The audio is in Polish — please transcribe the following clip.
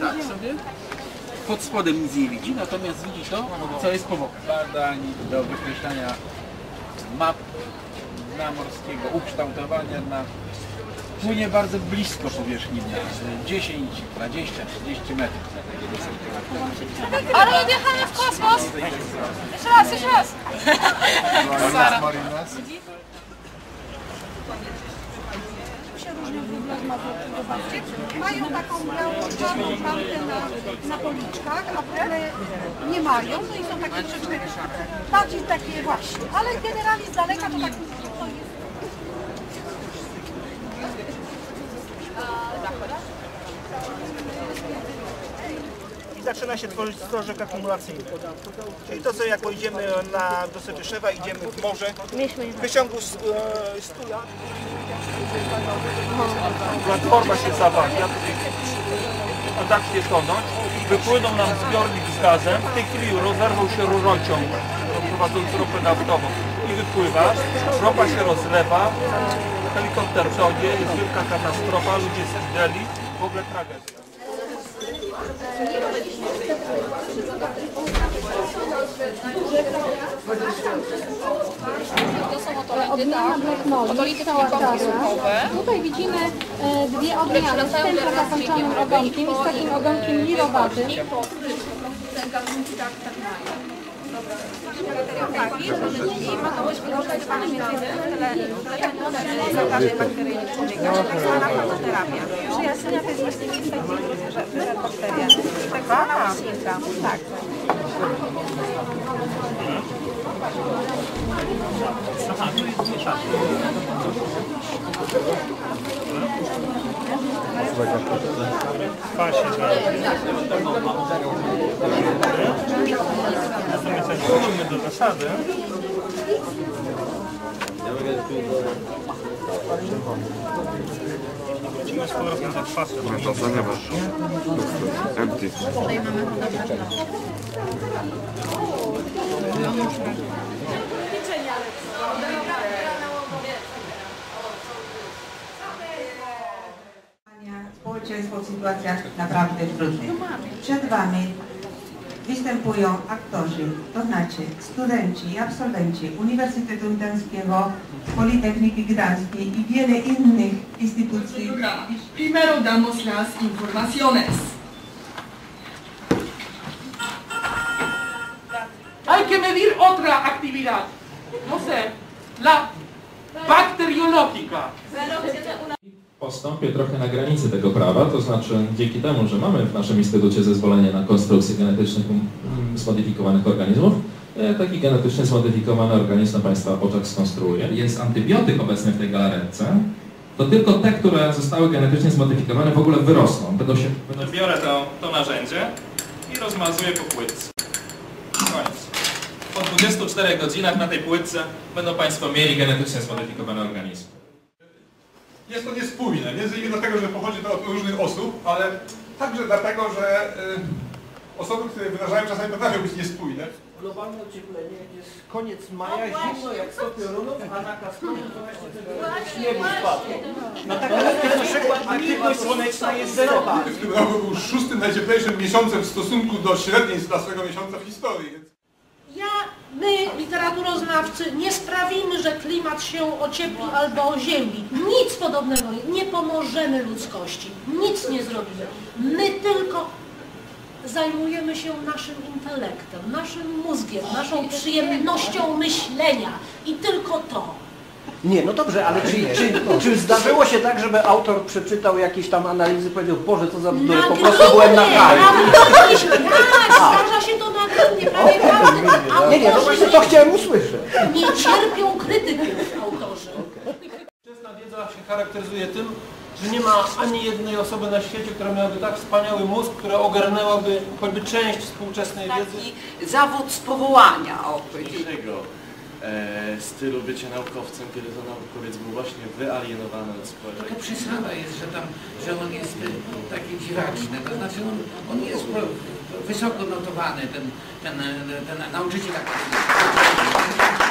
tak sobie. Pod spodem nic nie widzi, natomiast widzi to, co jest po bokach. Badań do wykreślania map dna morskiego, ukształtowania na płynie bardzo blisko powierzchni dna, 10, 20, 30 metrów. Ale odjechamy w kosmos! Jeszcze raz, jeszcze raz! Bardziej. Mają taką białą czarną plamkę na, na policzkach, a które nie mają, no i są takie troszeczkę bardziej takie właśnie. Ale generalnie z daleka to tak to jest. i zaczyna się tworzyć strożek akumulacyjny. Czyli to, co jak pojedziemy na, do Sobieszewa, idziemy w morze, w wyciągu z, e, stuja, platforma się zawalnia, a tak się tonąć, wypłynął nam zbiornik z gazem, w tej chwili rozerwał się rurociąg prowadzący ropę naftową. I wypływa, ropa się rozlewa, helikopter wodzie, jest wielka katastrofa, ludzie zginęli, w ogóle tragedia. To są otolity, Odmiana tak? Black Molly, Otolity cała czarna. Tutaj widzimy e, dwie odmiany z razem z zakończonym ogonkiem i z takim ogonkiem lirowatym. I ma to być wykorzystane między zakażeń bakteryjnych człowieka, czyli tak zwana. Przyjaźnienia to jest właśnie miejsce, gdzie wyżer bakteria. Tak zwana roślinka. Tak. Natomiast jak wrócimy do zasady, wrócimy z powrotem do kwasu. To nie masz. Empty. społeczeństwo w sytuacjach naprawdę trudnych. Przed Wami występują aktorzy, to znaczy studenci i absolwenci Uniwersytetu Gdańskiego, Politechniki Gdańskiej i wiele innych instytucji. Primero damos las informaciones. Hay que medir otra actividad, no sé, la bacteriológica. Postąpię trochę na granicy tego prawa, to znaczy dzięki temu, że mamy w naszym Instytucie zezwolenie na konstrukcję genetycznych um, zmodyfikowanych organizmów, e, taki genetycznie zmodyfikowany organizm na Państwa oczach skonstruuję. Jest antybiotyk obecny w tej galaretce, to tylko te, które zostały genetycznie zmodyfikowane w ogóle wyrosną. Będą się... Biorę to, to narzędzie i rozmazuję po płytce. Koniec. Po 24 godzinach na tej płytce będą Państwo mieli genetycznie zmodyfikowane organizmy. Jest to niespójne, między innymi dlatego, że pochodzi to od różnych osób, ale także dlatego, że y, osoby, które wyrażają czasami potrafią być niespójne. Globalne ocieplenie, jest koniec maja, zimno jak 100 piorunów, a na Kasprowie to właśnie tego śniegu spadło. No tak, ale na przykład aktywność słoneczna jest zerowa. W tym roku był szóstym najcieplejszym miesiącem w stosunku do średniej z swego miesiąca w historii. My, literaturoznawcy, nie sprawimy, że klimat się ociepli albo oziębi. Nic podobnego, nie- pomożemy ludzkości, nic nie zrobimy. My tylko zajmujemy się naszym intelektem, naszym mózgiem, naszą przyjemnością myślenia i tylko to. Nie, no dobrze, ale czy, czy, czy zdarzyło się tak, żeby autor przeczytał jakieś tam analizy i powiedział, Boże, co za bzdury, po prostu byłem na nagromnie, tak, zdarza się to nagromnie, prawie każdy. Nie, nie, no właśnie to chciałem usłyszeć. Nie cierpią krytyków autorzy. Wczesna wiedza się charakteryzuje tym, że nie ma ani jednej osoby na świecie, która miałaby tak wspaniały mózg, która ogarnęłaby choćby część współczesnej wiedzy. Taki zawód z powołania, o, stylu bycia naukowcem, kiedy to naukowiec był właśnie wyalienowany od społeczeństwa. To przesada jest, że tam, że on jest y, taki dziwaczny, to znaczy on, on jest wysoko notowany, ten, ten, ten nauczyciel akademicki.